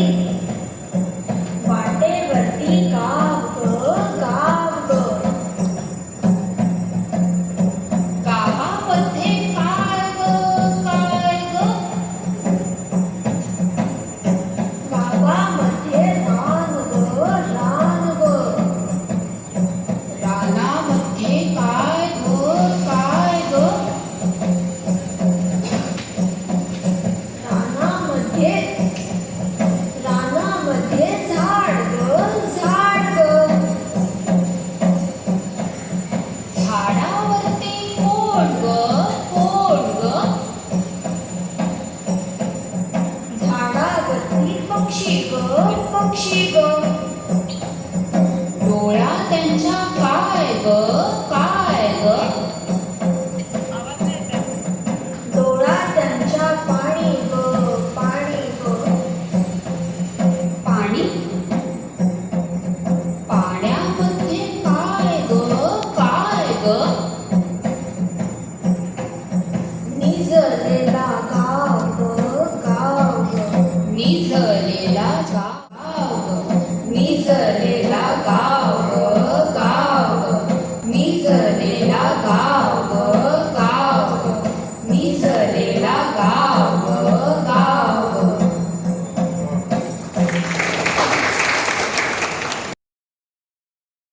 Amen. पक्षी ग पक्षी ग. डोळा त्यांच्या काय ग काय ग. डोळा त्यांच्या पाणी ग पाणी ग. पाणी